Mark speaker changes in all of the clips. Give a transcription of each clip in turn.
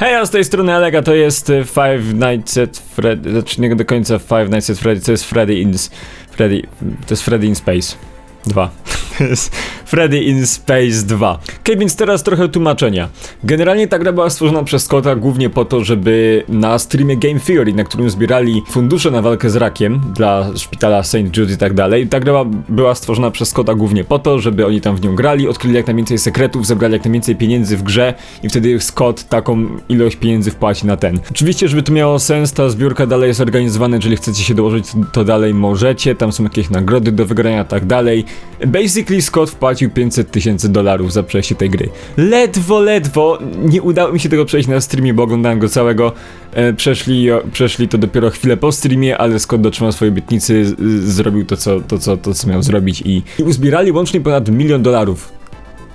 Speaker 1: Hej, a z tej strony Alega, to jest e, Five Nights at Freddy, znaczy nie do końca Five Nights at Freddy, to jest Freddy in... Freddy, to jest Freddy in Space 2. To jest Freddy in Space 2. Okej, więc teraz trochę tłumaczenia. Generalnie ta gra była stworzona przez Scotta głównie po to, żeby na streamie Game Theory, na którym zbierali fundusze na walkę z rakiem dla szpitala St. Jude i tak dalej, ta gra była stworzona przez Scotta głównie po to, żeby oni tam w nią grali, odkryli jak najwięcej sekretów, zebrali jak najwięcej pieniędzy w grze i wtedy Scott taką ilość pieniędzy wpłaci na ten. Oczywiście, żeby to miało sens, ta zbiórka dalej jest organizowana, jeżeli chcecie się dołożyć, to dalej możecie, tam są jakieś nagrody do wygrania tak dalej. Basically Scott wpłacił 500 tysięcy dolarów za przejście tej gry. Ledwo, ledwo, nie udało mi się tego przejść na streamie, bo oglądałem go całego. E, przeszli, przeszli to dopiero chwilę po streamie, ale Scott dotrzymał swojej obietnicy, zrobił to co, to, co, to, co miał zrobić i, i uzbierali łącznie ponad milion dolarów.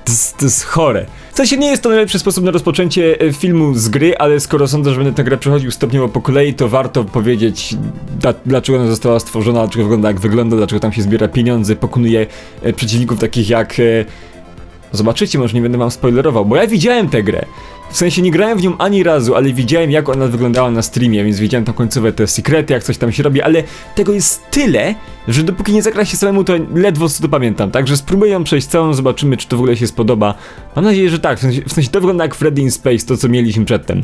Speaker 1: To to jest chore. W sensie nie jest to najlepszy sposób na rozpoczęcie e, filmu z gry, ale skoro sądzę, że będę tę grę przechodził stopniowo po kolei, to warto powiedzieć, da, dlaczego ona została stworzona, dlaczego wygląda jak wygląda, dlaczego tam się zbiera pieniądze, pokonuje e, przeciwników takich jak... E, Zobaczycie, może nie będę wam spoilerował, bo ja widziałem tę grę. W sensie nie grałem w nią ani razu, ale widziałem jak ona wyglądała na streamie, więc widziałem tam końcowe te sekrety, jak coś tam się robi, ale tego jest tyle, że dopóki nie zagra się samemu, to ledwo co to pamiętam, także spróbuję ją przejść całą, zobaczymy czy to w ogóle się spodoba. Mam nadzieję, że tak, w sensie, w sensie to wygląda jak Freddy in Space, to co mieliśmy przedtem.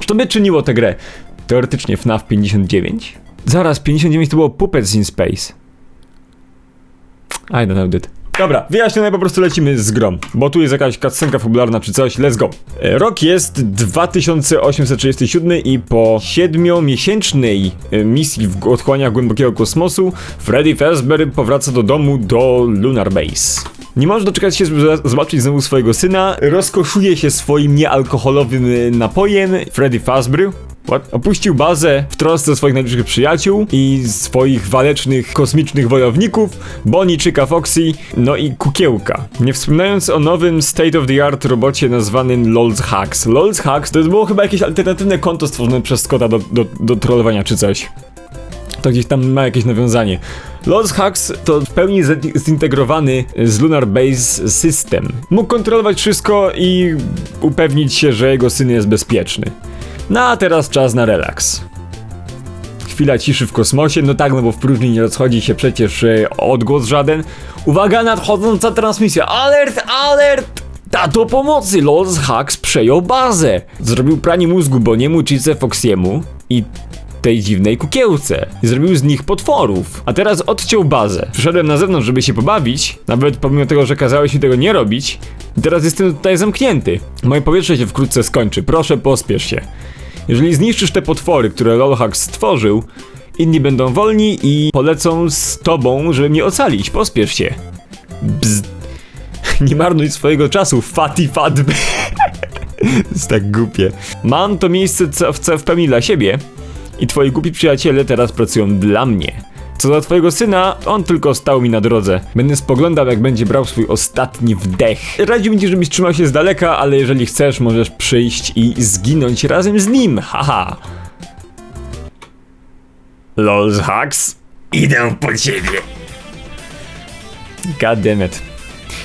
Speaker 1: Czy to by czyniło tę grę? Teoretycznie FNAF 59? Zaraz, 59 to było Puppets in Space. I don't know it. Dobra, wyjaśnione, po prostu lecimy z grom, bo tu jest jakaś cutscenka fabularna czy coś, let's go. E, Rok jest 2837 i po siedmiomiesięcznej e, misji w otchłaniach głębokiego kosmosu Freddy Fazbear powraca do domu do Lunar Base. Nie może doczekać się, żeby zobaczyć znowu swojego syna, rozkoszuje się swoim niealkoholowym napojem Freddy Fazbear, What? Opuścił bazę w trosce swoich najbliższych przyjaciół i swoich walecznych kosmicznych wojowników, Bonnie, Chica, Foxy, no i Kukiełka. Nie wspominając o nowym state-of-the-art robocie nazwanym LOL's Hacks. LOL's Hacks to było chyba jakieś alternatywne konto stworzone przez Scotta do, do, do trollowania czy coś. To gdzieś tam ma jakieś nawiązanie. Lost Hacks to w pełni zintegrowany z Lunar Base system. Mógł kontrolować wszystko i upewnić się, że jego syn jest bezpieczny. No a teraz czas na relaks. Chwila ciszy w kosmosie, no tak, no bo w próżni nie rozchodzi się przecież e, odgłos żaden. Uwaga, nadchodząca transmisja. Alert, alert! Tato pomocy! Lols Hacks przejął bazę. Zrobił pranie mózgu Boniemu, Chice, Foxiemu i tej dziwnej kukiełce. Zrobił z nich potworów. A teraz odciął bazę. Przyszedłem na zewnątrz, żeby się pobawić, nawet pomimo tego, że kazałeś mi tego nie robić. I teraz jestem tutaj zamknięty. Moje powietrze się wkrótce skończy. Proszę, pospiesz się. Jeżeli zniszczysz te potwory, które Lolhack stworzył, inni będą wolni i polecą z tobą, żeby mnie ocalić. Pospiesz się. Bzz. Nie marnuj swojego czasu, fati fatby. jest tak głupie. Mam to miejsce w, w pełni dla siebie i twoi głupi przyjaciele teraz pracują dla mnie. Co twojego syna, on tylko stał mi na drodze. Będę spoglądał, jak będzie brał swój ostatni wdech. Radziłbym ci, żebyś trzymał się z daleka, ale jeżeli chcesz, możesz przyjść i zginąć razem z nim. Haha. Lols hacks? Idę po ciebie. God damn it.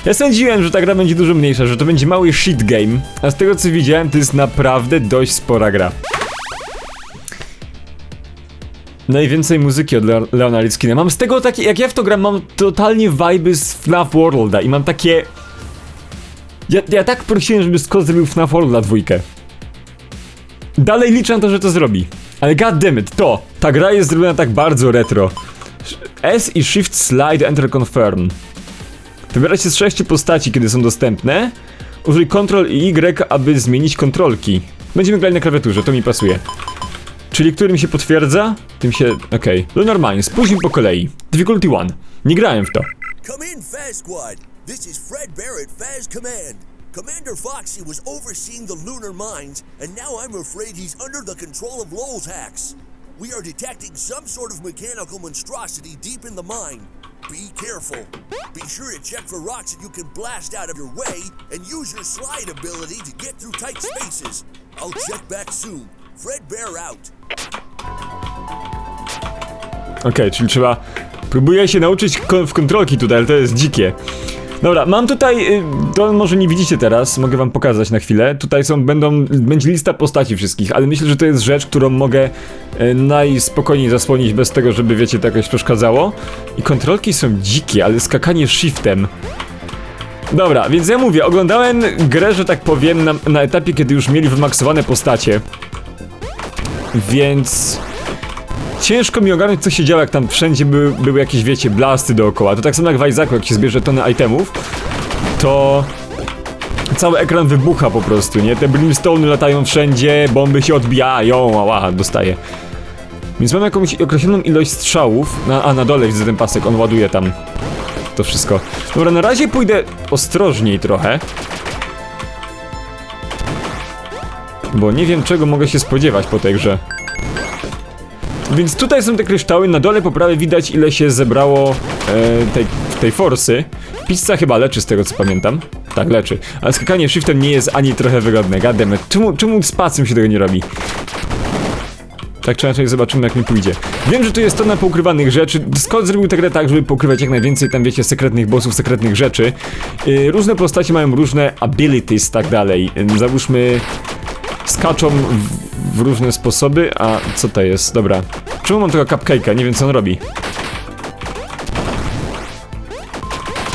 Speaker 1: Ja sądziłem, że ta gra będzie dużo mniejsza, że to będzie mały shit game, a z tego co widziałem, to jest naprawdę dość spora gra. Najwięcej muzyki od Le Leona Lickina. Mam z tego takie, jak ja w to gram, mam totalnie vibe z FNAF Worlda i mam takie... Ja, ja tak prosiłem, żeby Scott zrobił FNAF Worlda dwójkę. Dalej liczę na to, że to zrobi. Ale goddammit, to! Ta gra jest zrobiona tak bardzo retro. S i Shift Slide Enter Confirm. Wybiera się z sześciu postaci, kiedy są dostępne. Użyj Ctrl i Y, aby zmienić kontrolki. Będziemy grali na klawiaturze, to mi pasuje. Czyli którym się potwierdza, tym się... okej. Okay. No normalnie, spójrzmy po kolei. Difficulty 1. Nie grałem w to.
Speaker 2: Come in, Faz Squad. This is Fred Barrett, Faz Command. Commander Foxy was overseeing the lunar mines, and now I'm afraid he's under the control of Lowell's hacks. We are detecting some sort of mechanical monstrosity deep in the mine. Be careful. Be sure to check for rocks that you can blast out of your way, and use your slide ability to get through tight spaces. I'll check back soon. Fred Bear out.
Speaker 1: Okej, okay, czyli trzeba... Próbuję się nauczyć w kontrolki tutaj, ale to jest dzikie. Dobra, mam tutaj, y, to może nie widzicie teraz, mogę wam pokazać na chwilę. Tutaj są, będą, będzie lista postaci wszystkich, ale myślę, że to jest rzecz, którą mogę y, najspokojniej zasłonić bez tego, żeby wiecie, to jakoś przeszkadzało. I kontrolki są dzikie, ale skakanie shiftem. Dobra, więc ja mówię, oglądałem grę, że tak powiem, na, na etapie, kiedy już mieli wymaksowane postacie. Więc... Ciężko mi ogarnąć, co się działo, jak tam wszędzie były, były jakieś, wiecie, blasty dookoła. To tak samo jak w Isaacu, jak się zbierze tonę itemów, to cały ekran wybucha po prostu, nie? Te brimstone latają wszędzie, bomby się odbijają, ała, dostaję. Więc mam jakąś określoną ilość strzałów, na, a na dole widzę ten pasek, on ładuje tam to wszystko. Dobra, na razie pójdę ostrożniej trochę. Bo nie wiem czego mogę się spodziewać po tej grze. Więc tutaj są te kryształy, na dole po prawej widać ile się zebrało e, tej, tej forsy. Pizza chyba leczy z tego co pamiętam. Tak, leczy. Ale skakanie shiftem nie jest ani trochę wygodne, goddammit. Czemu, czemu z pacem się tego nie robi? Tak czy inaczej zobaczymy jak mi pójdzie. Wiem, że tu jest to na poukrywanych rzeczy. Scott zrobił tę grę tak, żeby pokrywać jak najwięcej tam wiecie sekretnych bossów, sekretnych rzeczy. Yy, różne postacie mają różne abilities tak dalej. Yy, załóżmy skaczą w, w różne sposoby, a co to jest? Dobra. Czemu mam tego cupcake'a? Nie wiem co on robi.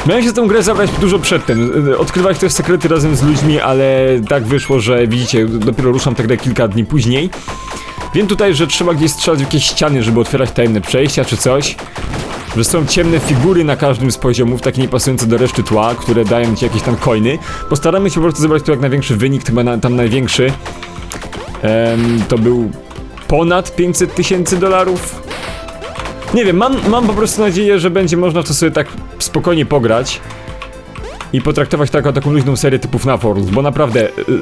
Speaker 1: Miałem się tą grę zabrać dużo przedtem, odkrywać też sekrety razem z ludźmi, ale tak wyszło, że widzicie, dopiero ruszam tę grę kilka dni później. Wiem tutaj, że trzeba gdzieś strzelać w jakieś ściany, żeby otwierać tajemne przejścia czy coś. Że są ciemne figury na każdym z poziomów, takie niepasujące do reszty tła, które dają ci jakieś tam coiny. Postaramy się po prostu zebrać tu jak największy wynik, chyba na, tam największy. To był ponad 500 tysięcy dolarów. Nie wiem, mam, mam po prostu nadzieję, że będzie można to sobie tak spokojnie pograć. I potraktować to jako taką luźną serię typów na World, bo naprawdę... y,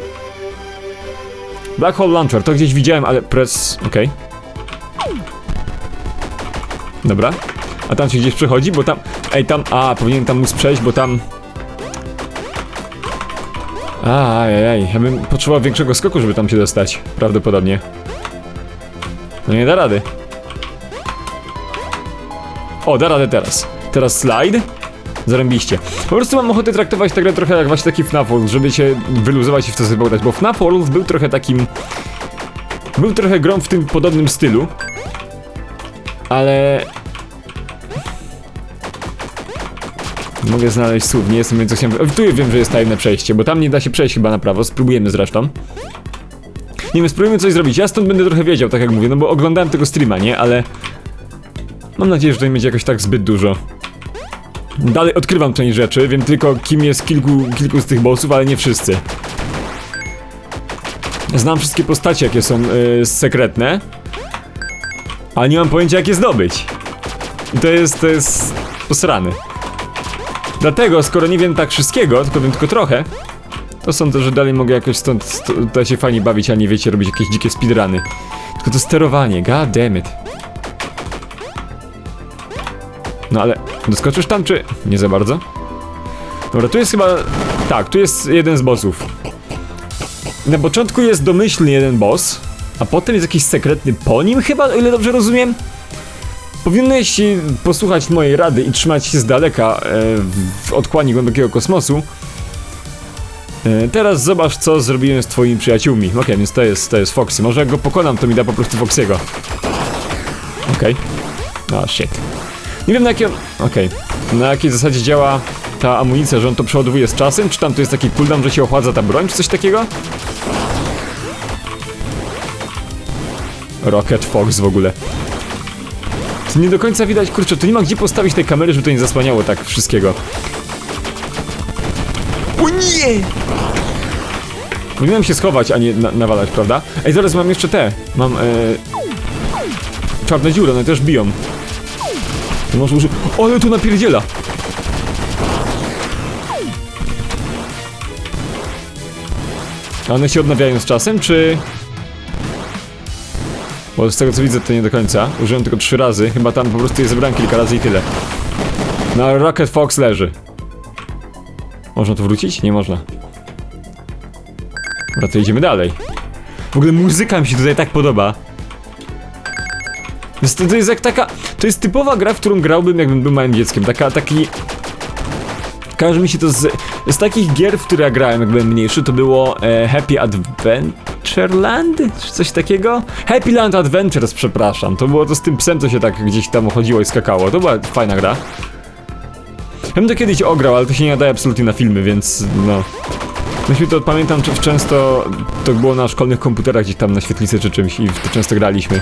Speaker 1: Black Hole Launcher, to gdzieś widziałem, ale press... okej. Dobra. A tam się gdzieś przechodzi, bo tam... Ej, tam... A, powinienem tam móc przejść, bo tam... A, ej, ja bym potrzebował większego skoku, żeby tam się dostać. Prawdopodobnie. No nie da rady. O, da radę teraz. Teraz slide. Zarąbiście. Po prostu mam ochotę traktować tę grę trochę jak właśnie taki FNAF World, żeby się wyluzować i w to sobie bo FNAF World był trochę takim... Był trochę grą w tym podobnym stylu. Ale... Mogę znaleźć słów, nie jestem więc chciałem... Tu wiem, że jest tajemne przejście, bo tam nie da się przejść chyba na prawo, spróbujemy zresztą. Nie wiem, spróbujemy coś zrobić, ja stąd będę trochę wiedział, tak jak mówię, no bo oglądałem tego streama, nie? Ale... Mam nadzieję, że nie będzie jakoś tak zbyt dużo. Dalej odkrywam część rzeczy, wiem tylko kim jest kilku, kilku z tych bossów, ale nie wszyscy. Znam wszystkie postacie, jakie są yy, sekretne, ale nie mam pojęcia, jak je zdobyć. I to jest, to jest posrany. Dlatego, skoro nie wiem tak wszystkiego, tylko wiem tylko trochę, to sądzę, że dalej mogę jakoś stąd, st tutaj się fajnie bawić, a nie wiecie, robić jakieś dzikie speedruny. Tylko to sterowanie, god damn it. No ale doskoczysz tam, czy nie za bardzo? Dobra, tu jest chyba... Tak, tu jest jeden z bossów. Na początku jest domyślny jeden boss, a potem jest jakiś sekretny po nim chyba, o ile dobrze rozumiem? Powinieneś posłuchać mojej rady i trzymać się z daleka e, w odkłani głębokiego kosmosu. E, teraz zobacz, co zrobiłem z twoimi przyjaciółmi. Okej, więc to jest, to jest Foxy. Może jak go pokonam, to mi da po prostu Foxy'ego. Okej. Okay. Ah, shit. Nie wiem na jakiej... Okej. Na jakiej zasadzie działa ta amunicja, że on to przeładowuje z czasem? Czy tam to jest taki cooldown, że się ochładza ta broń, czy coś takiego? Rocket Fox w ogóle. To nie do końca widać, kurczę, tu nie ma gdzie postawić tej kamery, żeby to nie zasłaniało tak wszystkiego. O nie! Powinienem się schować, a nie na nawalać, prawda? Ej, zaraz mam jeszcze te. Mam, e... Czarne dziury, one też biją. To może uży... O, ale tu napierdziela! A one się odnawiają z czasem, czy... Bo z tego co widzę to nie do końca. Użyłem tylko trzy razy, chyba tam po prostu je zebrałem kilka razy i tyle. No, Rocket Fox leży. Można tu wrócić? Nie można. Dobra, to idziemy dalej. W ogóle muzyka mi się tutaj tak podoba. To to jest jak taka... To jest typowa gra, w którą grałbym jakbym był małym dzieckiem. Taka, taki... Kojarzy mi się to z, z takich gier, w które ja grałem, jak byłem mniejszy, to było e, Happy Adventureland? Czy coś takiego? Happy Land Adventures, przepraszam. To było to z tym psem, co się tak gdzieś tam chodziło i skakało. To była fajna gra. Ja bym to kiedyś ograł, ale to się nie nadaje absolutnie na filmy, więc no... Myśmy to pamiętam, czy często to było na szkolnych komputerach gdzieś tam na świetlicy czy czymś i to często graliśmy.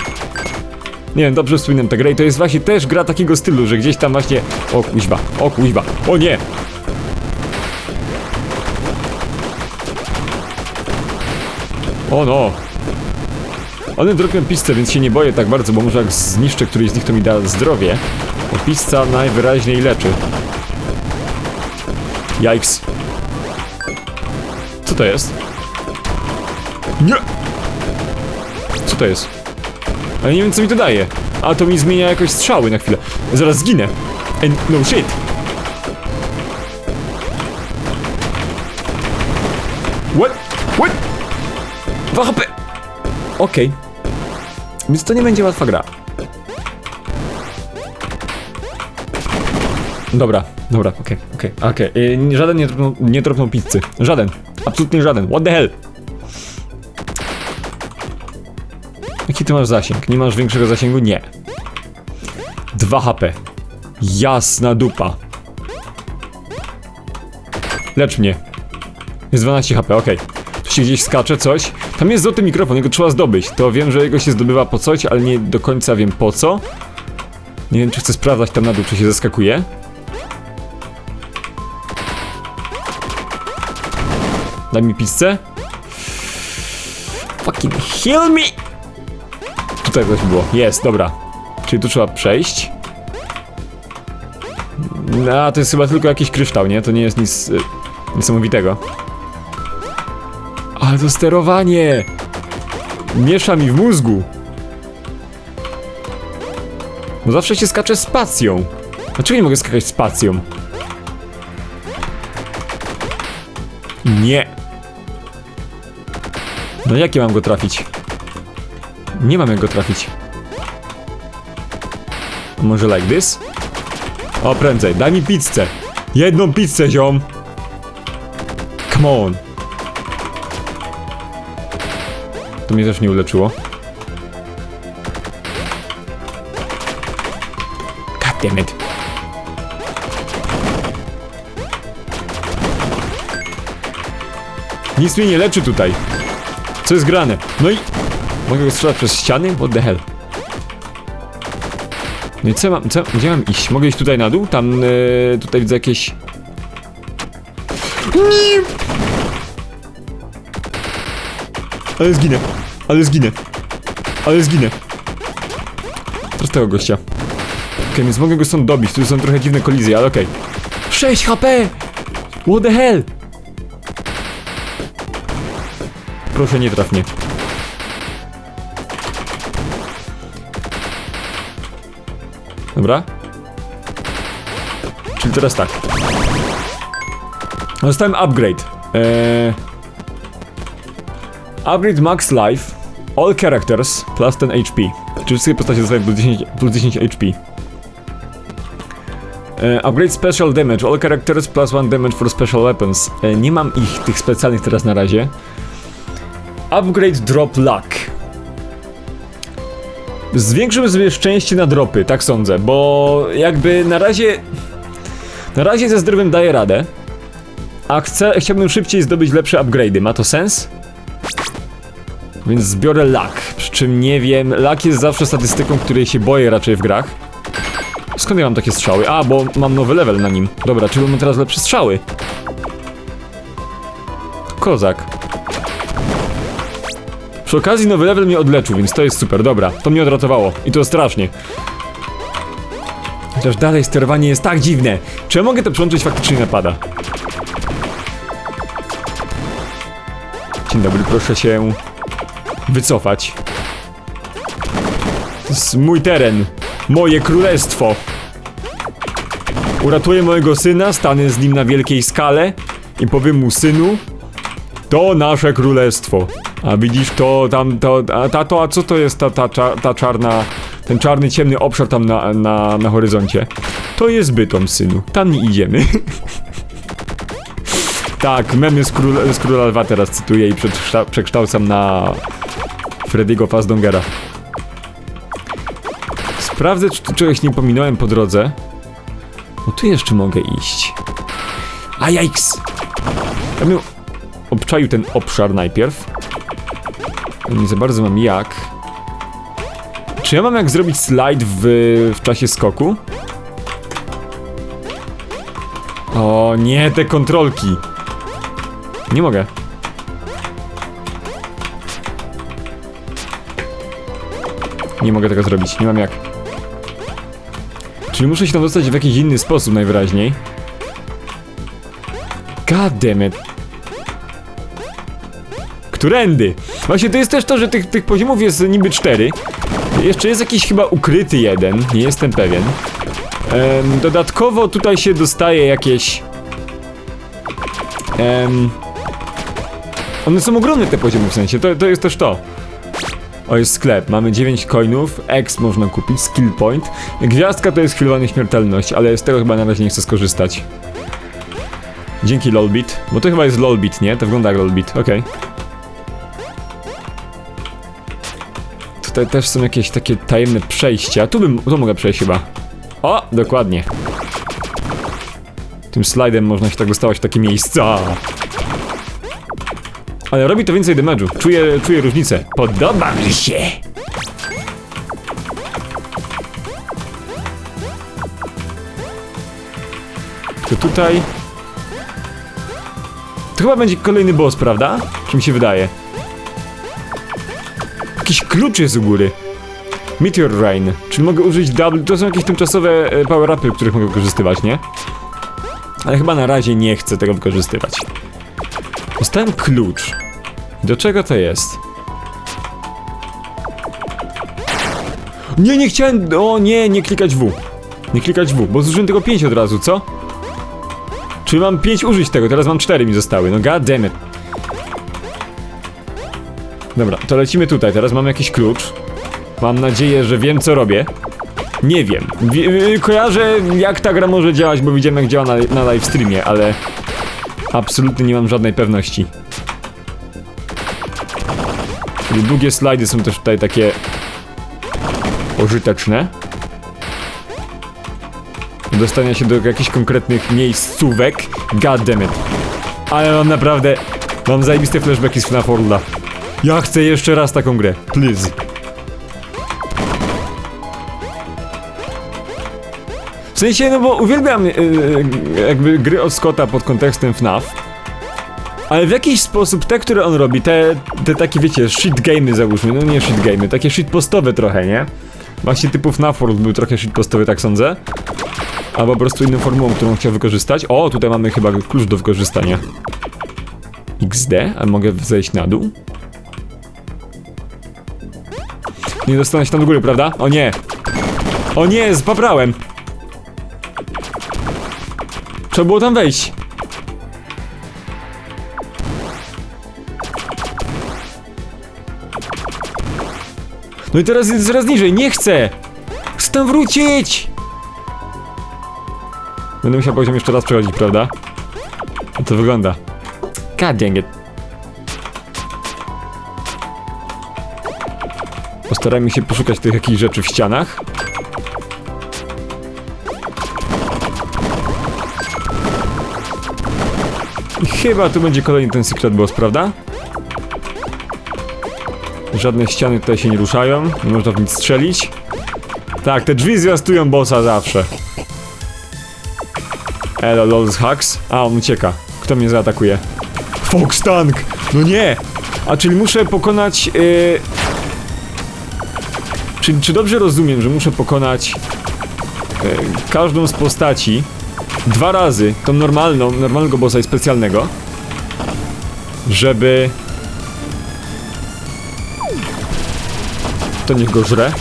Speaker 1: Nie wiem, dobrze wspominam tę grę i to jest właśnie też gra takiego stylu, że gdzieś tam właśnie... O kuźba, o kuźba, o nie! O no! One dropią pizzę, więc się nie boję tak bardzo, bo może jak zniszczę któryś z nich, to mi da zdrowie. Bo pizza najwyraźniej leczy. Yikes. Co to jest? Nie! Co to jest? Ale nie wiem co mi to daje. A to mi zmienia jakoś strzały na chwilę. Zaraz zginę. Ej, no shit. What? What? 2 HP! Okej. Więc to nie będzie łatwa gra. Dobra, dobra, okej, okej, okej. Yy, Żaden nie dropnął, nie pizzy. Żaden. Absolutnie żaden. What the hell? Jaki ty masz zasięg? Nie masz większego zasięgu? Nie. 2 HP. Jasna dupa. Lecz mnie. Jest 12 HP, okej. Tu się gdzieś skacze coś. Tam jest złoty mikrofon, jego trzeba zdobyć. To wiem, że jego się zdobywa po coś, ale nie do końca wiem po co. Nie wiem, czy chcę sprawdzać tam na dół, czy się zaskakuje. Daj mi pizzę. Fucking heal me! Tutaj coś było. Jest, dobra. Czyli tu trzeba przejść. No, to jest chyba tylko jakiś kryształ, nie? To nie jest nic y, niesamowitego. Ale to sterowanie! Miesza mi w mózgu. No zawsze się skacze spacją. Dlaczego nie mogę skakać spacją? Nie. No jakie mam go trafić? Nie mam jak go trafić. Może like this? O, prędzej, daj mi pizzę. Jedną pizzę, ziom. Come on. To mnie też nie uleczyło. God damn it. Nic mnie nie leczy tutaj. Co jest grane? No i... Mogę go strzelać przez ściany? What the hell? No i co mam, co, gdzie mam iść? Mogę iść tutaj na dół? Tam, yy, tutaj widzę jakieś... Nie! Ale zginę. Ale zginę. Ale zginę. Teraz tego gościa. Okej, okay, więc mogę go stąd dobić. Tu są trochę dziwne kolizje, ale okej. Okay. 6 HP! What the hell? Proszę nie traf mnie. Dobra. Czyli teraz tak. Dostałem upgrade. Eee... Upgrade max life. All characters plus 10 HP. Czyli wszystkie postacie dostają plus 10, plus 10 HP. E, upgrade special damage. All characters plus 1 damage for special weapons. E, nie mam ich, tych specjalnych teraz na razie. Upgrade drop luck. Zwiększymy sobie szczęście na dropy, tak sądzę, bo jakby na razie... Na razie ze zdrowiem daję radę. A chcę, chciałbym szybciej zdobyć lepsze upgrade'y. Ma to sens? Więc zbiorę luck, przy czym nie wiem, luck jest zawsze statystyką, której się boję raczej w grach. Skąd ja mam takie strzały? A, bo mam nowy level na nim. Dobra, czyli mam teraz lepsze strzały. Kozak. Przy okazji nowy level mnie odleczył, więc to jest super, dobra. To mnie odratowało. I to strasznie. Chociaż dalej sterowanie jest tak dziwne. Czy ja mogę to przełączyć faktycznie napada? Dzień dobry, proszę się wycofać. Jest mój teren. Moje królestwo. Uratuję mojego syna, stanę z nim na wielkiej skale i powiem mu, synu, to nasze królestwo. A widzisz to tam, to, a tato, a co to jest ta, ta, ta czarna, ten czarny, ciemny obszar tam na, na, na horyzoncie? To jest bytom, synu. Tam nie idziemy. Tak, memy z, król, z Króla Lwa teraz cytuję i przekszta- przekształcam na Freddy'ego Fazdongera. Sprawdzę, czy tu czegoś nie pominąłem po drodze. Bo tu jeszcze mogę iść. A jajks! Ja bym obczaił ten obszar najpierw. Nie za bardzo mam jak. Czy ja mam jak zrobić slajd w, w czasie skoku? O nie, te kontrolki. Nie mogę. Nie mogę tego zrobić, nie mam jak. Czyli muszę się tam dostać w jakiś inny sposób najwyraźniej. God damn it. Którędy? Właśnie to jest też to, że tych, tych poziomów jest niby cztery. Jeszcze jest jakiś chyba ukryty jeden, nie jestem pewien. Dodatkowo tutaj się dostaje jakieś... Em, one są ogromne te poziomy w sensie, to, to jest też to. O, jest sklep, mamy 9 coinów, X można kupić, skill point. Gwiazdka to jest chwilowa nieśmiertelność, ale z tego chyba na razie nie chcę skorzystać. Dzięki lolbit, bo to chyba jest lolbit, nie? To wygląda jak lolbit, okej. Tutaj też są jakieś takie tajemne przejścia. Tu bym, tu mogę przejść chyba. O, dokładnie. Tym slajdem można się tak dostawać w takie miejsca. Ale robi to więcej damage'u. Czuję, czuję różnicę. Podoba mi się. To tutaj... To chyba będzie kolejny boss, prawda? Czy mi się wydaje? Jakiś klucz jest u góry. Meteor Rain, czyli mogę użyć double... To są jakieś tymczasowe e, power-upy, których mogę wykorzystywać, nie? Ale chyba na razie nie chcę tego wykorzystywać. Dostałem klucz. Do czego to jest? Nie, nie chciałem... O nie, nie klikać W. Nie klikać W, bo zużyłem tylko 5 od razu, co? Czyli mam 5 użyć tego, teraz mam 4 mi zostały, no god damn it. Dobra, to lecimy tutaj, teraz mam jakiś klucz. Mam nadzieję, że wiem co robię. Nie wiem. Wie, yy, kojarzę jak ta gra może działać, bo widziałem jak działa na, na live streamie, ale absolutnie nie mam żadnej pewności. Czyli długie slajdy są też tutaj takie pożyteczne. Dostania się do jakichś konkretnych miejscówek. God damn it. Ale mam naprawdę... Mam zajebiste flashbacki z FNAF Worlda. Ja chcę jeszcze raz taką grę. Please. W sensie, no bo uwielbiam yy, jakby gry od Scotta pod kontekstem FNAF. Ale w jakiś sposób te, które on robi, te, te takie wiecie, shit gamey załóżmy, no nie shit gamey, takie shit postowe trochę, nie? Właśnie typu FNAF World był trochę shit postowy, tak sądzę. Albo po prostu inną formułą, którą chciał wykorzystać. O, tutaj mamy chyba klucz do wykorzystania. XD, a mogę zejść na dół? Nie dostanę się tam do góry, prawda? O nie! O nie, zbabrałem! Trzeba było tam wejść. No i teraz jest coraz niżej, nie chcę! Chcę tam wrócić! Będę musiał poziom jeszcze raz przechodzić, prawda? No to wygląda. God dang it. Postarajmy się poszukać tych jakichś rzeczy w ścianach. Chyba tu będzie kolejny ten secret boss, prawda? Żadne ściany tutaj się nie ruszają, nie można w nic strzelić. Tak, te drzwi zwiastują bossa zawsze. Elo, lols hacks. A, on ucieka. Kto mnie zaatakuje? Fox Tank! No nie! A czyli muszę pokonać... Yy... Czy, czy dobrze rozumiem, że muszę pokonać yy, każdą z postaci dwa razy, tą normalną, normalnego bossa i specjalnego, żeby... To niech go żre.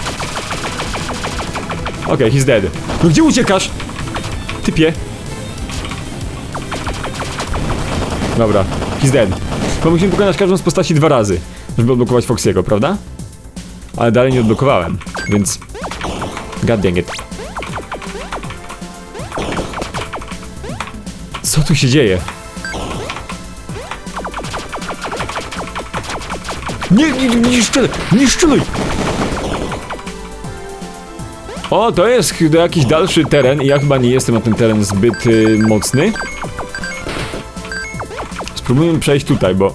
Speaker 1: Okej, okay, he's dead. No gdzie uciekasz? Typie. Dobra, he's dead. Bo musimy pokonać każdą z postaci dwa razy, żeby odblokować Foxiego, prawda? Ale dalej nie odblokowałem, więc... God dang it. Co tu się dzieje? Nie, nie, nie, nie! Nie strzelaj! O, to jest jakiś dalszy teren i ja chyba nie jestem na ten teren zbyt y, mocny. Spróbujmy przejść tutaj, bo...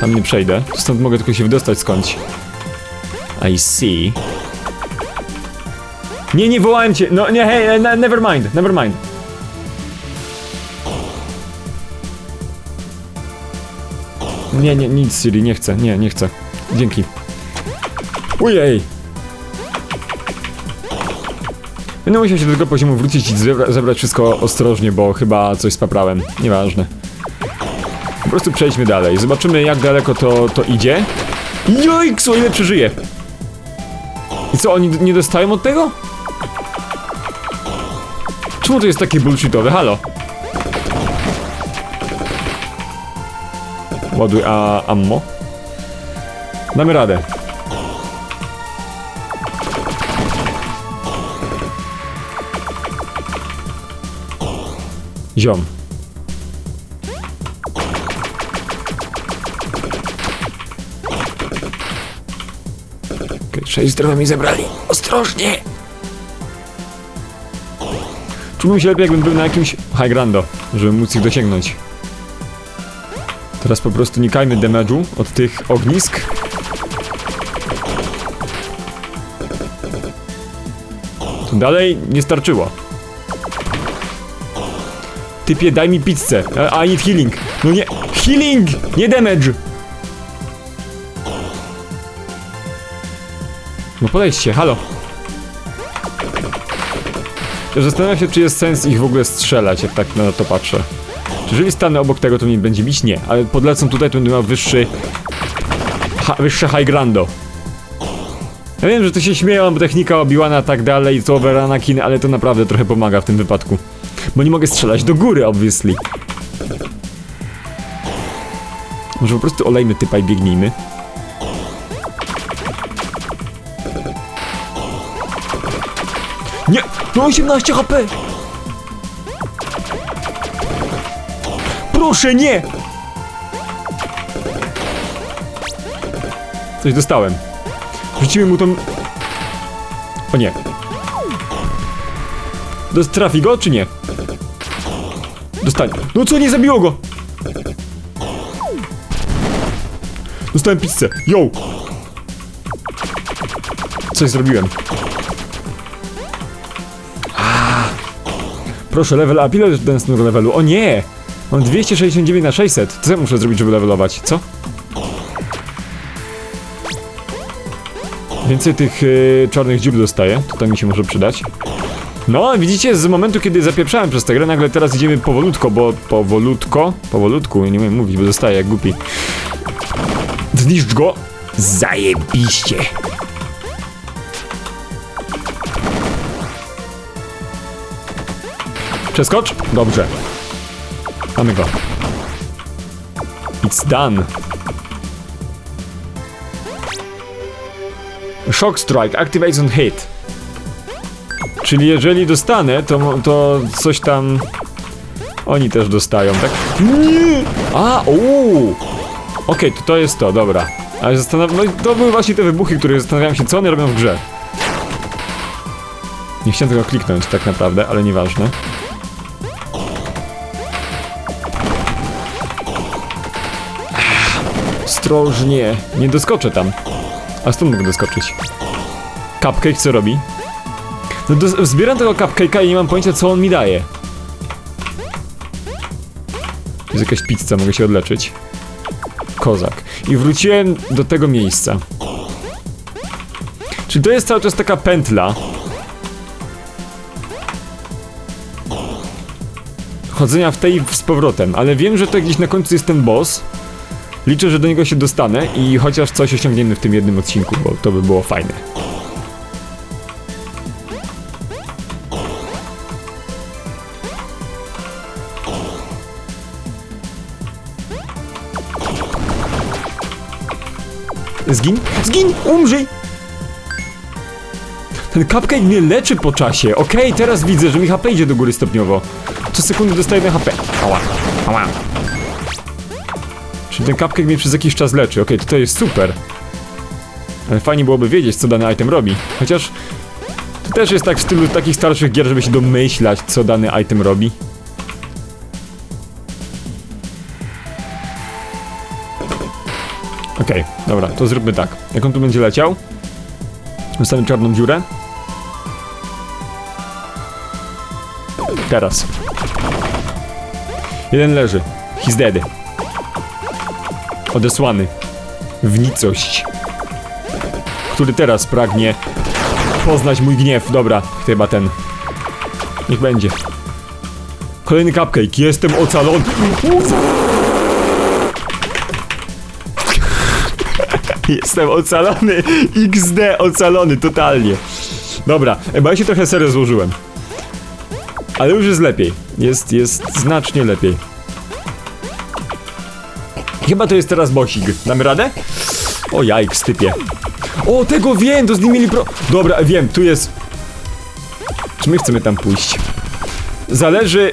Speaker 1: Tam nie przejdę. Stąd mogę tylko się wydostać skądś. I see. Nie, nie wołałem cię. No, nie, hej, e, never mind, never mind. Nie, nie, nic, Siri, nie chcę, nie, nie chcę. Dzięki. Ujej! Będę musiał się do tego poziomu wrócić i zebra zebrać wszystko ostrożnie, bo chyba coś spaprałem. Nieważne. Po prostu przejdźmy dalej. Zobaczymy jak daleko to, to idzie. Jojks, o ile przeżyje! I co, oni nie dostają od tego? Czemu to jest takie bullshitowe? Halo? Ładuj a ammo. Damy radę. Ziom. Okay, sześć zdrowia mi zebrali. Ostrożnie! Czułbym się lepiej, jakbym był na jakimś high grando, żeby móc ich dosięgnąć. Teraz po prostu nikajmy damage'u od tych ognisk. To dalej nie starczyło. Typie, daj mi pizzę. I- I need healing. No nie, healing, nie damage. No podejdźcie, halo. Zastanawiam się, czy jest sens ich w ogóle strzelać, jak tak na to patrzę. Jeżeli stanę obok tego, to mnie będzie bić? Nie, ale podlecą tutaj, to będę miał wyższy... Ha, wyższe high grando. Ja wiem, że to się śmieją, technika Obi-Wana tak dalej, co over Anakin, ale to naprawdę trochę pomaga w tym wypadku. Bo nie mogę strzelać do góry, obviously. Może po prostu olejmy typa i biegnijmy. Nie! No 18 HP! Proszę, nie! Coś dostałem. Rzucimy mu tą... O nie. Trafi go, czy nie? Dostanie. No co, nie zabiło go? Dostałem pizzę. Yo! Coś zrobiłem. Proszę, level up. Ile ten snur levelu? O nie! Mam 269 na 600. Co ja muszę zrobić, żeby levelować? Co? Więcej tych yy, czarnych dziób dostaję. To mi się może przydać. No, widzicie, z momentu, kiedy zapieprzałem przez tę grę, nagle teraz idziemy powolutko, bo powolutko, powolutku, nie umiem mówić, bo zostaję jak głupi. Zniszcz go! Zajebiście! Przeskocz? Dobrze. Mamy go. It's done. Shock Strike activates on hit. Czyli jeżeli dostanę, to, to coś tam... Oni też dostają, tak? Nie! A, uuu! Okej, to to jest to, dobra. Ale zastanawiam... No to były właśnie te wybuchy, które zastanawiałem się, co one robią w grze. Nie chciałem tego kliknąć tak naprawdę, ale nieważne. Ostrożnie, nie doskoczę tam. A stąd mogę doskoczyć. Cupcake co robi? No do, zbieram tego cupcake'a i nie mam pojęcia co on mi daje. Jest jakaś pizza, mogę się odleczyć. Kozak. I wróciłem do tego miejsca. Czyli to jest cały czas taka pętla. Chodzenia w tej z powrotem, ale wiem, że to gdzieś na końcu jest ten boss. Liczę, że do niego się dostanę i chociaż coś osiągniemy w tym jednym odcinku, bo to by było fajne. Zgin? Zgin! Umrzyj! Ten cupcake mnie leczy po czasie. Okej, teraz widzę, że mi HP idzie do góry stopniowo. Co sekundę dostaję jeden HP. Ała, ała. Czy Czyli ten cupcake mnie przez jakiś czas leczy. Okej, to to jest super. Ale fajnie byłoby wiedzieć, co dany item robi. Chociaż to też jest tak w stylu takich starszych gier, żeby się domyślać, co dany item robi. Okej, dobra, to zróbmy tak. Jak on tu będzie leciał? Dostanie czarną dziurę. Teraz. Jeden leży. He's dead. Odesłany. W nicość. Który teraz pragnie poznać mój gniew. Dobra, chyba ten. Niech będzie. Kolejny cupcake. Jestem ocalony. Jestem ocalony. XD ocalony totalnie. Dobra, bo ja się trochę serio złożyłem. Ale już jest lepiej. Jest, jest znacznie lepiej. Chyba to jest teraz bosik. Damy radę? O jajk, stypie. O, tego wiem, to z nim mieli pro... Dobra, wiem, tu jest... Czy my chcemy tam pójść? Zależy...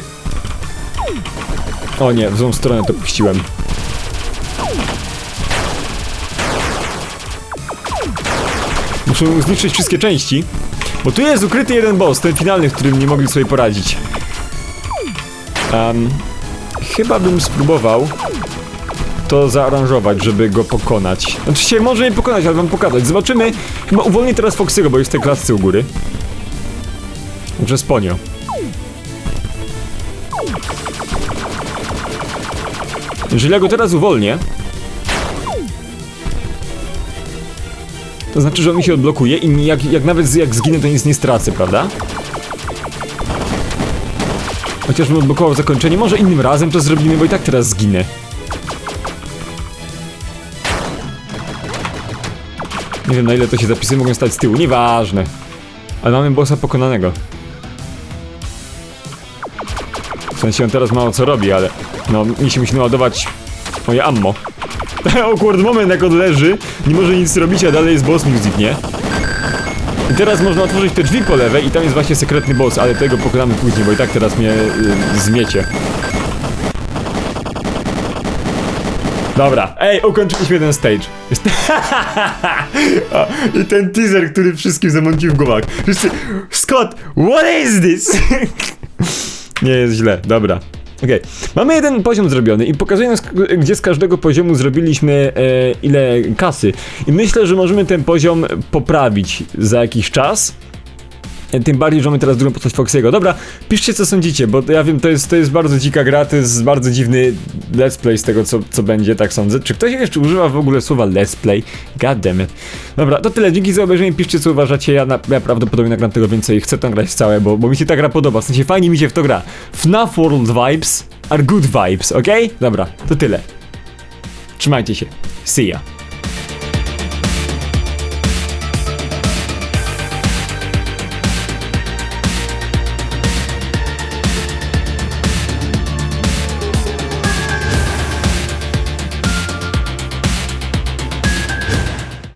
Speaker 1: O nie, w złą stronę to puściłem. Muszę zniszczyć wszystkie części. Bo tu jest ukryty jeden boss, ten finalny, którym nie mogli sobie poradzić. Um, chyba bym spróbował to zaaranżować, żeby go pokonać. Znaczy się może nie pokonać, ale wam pokazać. Zobaczymy. Chyba uwolnię teraz Foxy'ego, bo jest w tej klatce u góry. Dobrze, Sponio. Jeżeli ja go teraz uwolnię, to znaczy, że on mi się odblokuje i jak, jak nawet jak zginę, to nic nie stracę, prawda? Chociażbym odblokował zakończenie, może innym razem to zrobimy, bo i tak teraz zginę. Nie wiem na ile to się zapisy mogą stać z tyłu, nieważne. Ale mamy bossa pokonanego. W sensie on teraz mało co robi, ale no mi się musi naładować moje ammo. Awkward moment jak on leży, nie może nic robić, a dalej jest boss music, nie? I teraz można otworzyć te drzwi po lewej i tam jest właśnie sekretny boss, ale tego pokonamy później, bo i tak teraz mnie y, zmiecie. Dobra, ej, ukończyliśmy ten stage. Jest... O, I ten teaser, który wszystkim zamącił w głowach. Wszyscy, Scott, what is this? Nie jest źle, dobra. Okej, mamy jeden poziom zrobiony i pokazuje nas, gdzie z każdego poziomu zrobiliśmy e, ile kasy. I myślę, że możemy ten poziom poprawić za jakiś czas. E, Tym bardziej, że mamy teraz drugą postać Foxy'ego. Dobra, piszcie co sądzicie, bo ja wiem, to jest, to jest bardzo dzika gra, to jest bardzo dziwny let's play z tego, co, co będzie, tak sądzę. Czy ktoś jeszcze używa w ogóle słowa let's play? God damn it. Dobra, to tyle, dzięki za obejrzenie, piszcie co uważacie, ja, na, ja prawdopodobnie nagram tego więcej, chcę to grać całe, bo, bo mi się ta gra podoba, w sensie fajnie mi się w to gra. FNAF World Vibes are good vibes, ok? Dobra, to tyle. Trzymajcie się. See ya.